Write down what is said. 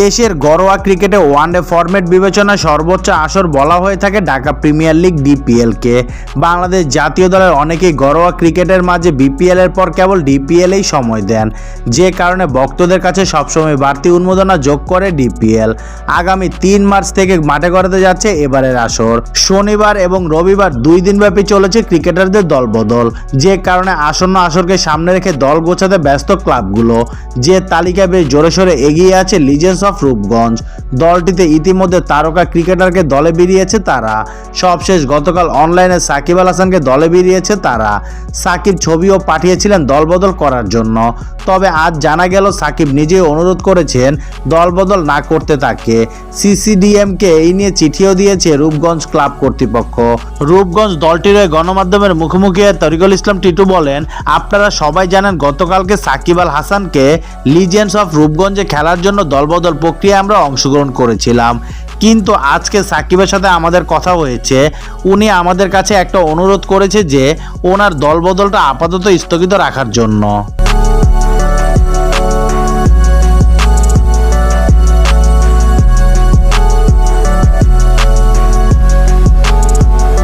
দেশের ঘরোয়া ক্রিকেটে ওয়ানডে ফরম্যাট বিবেচনায় সর্বোচ্চ আসর বলা হয়ে থাকে ঢাকা প্রিমিয়ার লিগ ডিপিএলকে। বাংলাদেশ জাতীয় দলের অনেকেই ঘরোয়া ক্রিকেটের মাঝে বিপিএল এর পর কেবল ডিপিএলেই সময় দেন, যে কারণে ভক্তদের কাছে সবসময় বাড়তি উন্মোদনা যোগ করে ডিপিএল। আগামী তিন মার্চ থেকে মাঠে গড়াতে যাচ্ছে এবারের আসর। শনিবার এবং রবিবার দুই দিনব্যাপী চলেছে ক্রিকেটারদের দলবদল, যে কারণে আসন্ন আসরকে সামনে রেখে দল গোছাতে ব্যস্ত ক্লাবগুলো, যে তালিকা বেশ জোরে সোরে এগিয়ে আছে লিজেন্ডস অফ রূপগঞ্জ। দলটিতে ইতিমধ্যে তারকা ক্রিকেটারকে দলে বেরিয়েছে তারা। সবশেষ গতকাল অনলাইনে সাকিব আল হাসানকে দলে বেরিয়েছে তারা। সাকিব ছবিও পাঠিয়েছিলেন দলবদল করার জন্য। তবে আজ জানা গেল, সাকিব নিজেই অনুরোধ করেছেন দলবদল না করতে তাকে। সিসিডিএমকে এই নিয়ে চিঠিও দিয়েছে রূপগঞ্জ ক্লাব কর্তৃপক্ষ। রূপগঞ্জ দলটির হয়ে গণমাধ্যমের মুখোমুখি তরিকুল ইসলাম টিটু বলেন, আপনারা সবাই জানেন গতকালকে সাকিব আল হাসানকে লিজেন্ডস অফ রূপগঞ্জে খেলার জন্য দলবদল প্রক্রিয়ায় আমরা অংশগ্রহণ করেছিলাম। কিন্তু আজকে সাকিবের সাথে আমাদের কথা হয়েছে, উনি আমাদের কাছে একটা অনুরোধ করেছে যে ওনার দলবদলটা আপাতত স্থগিত রাখার জন্য।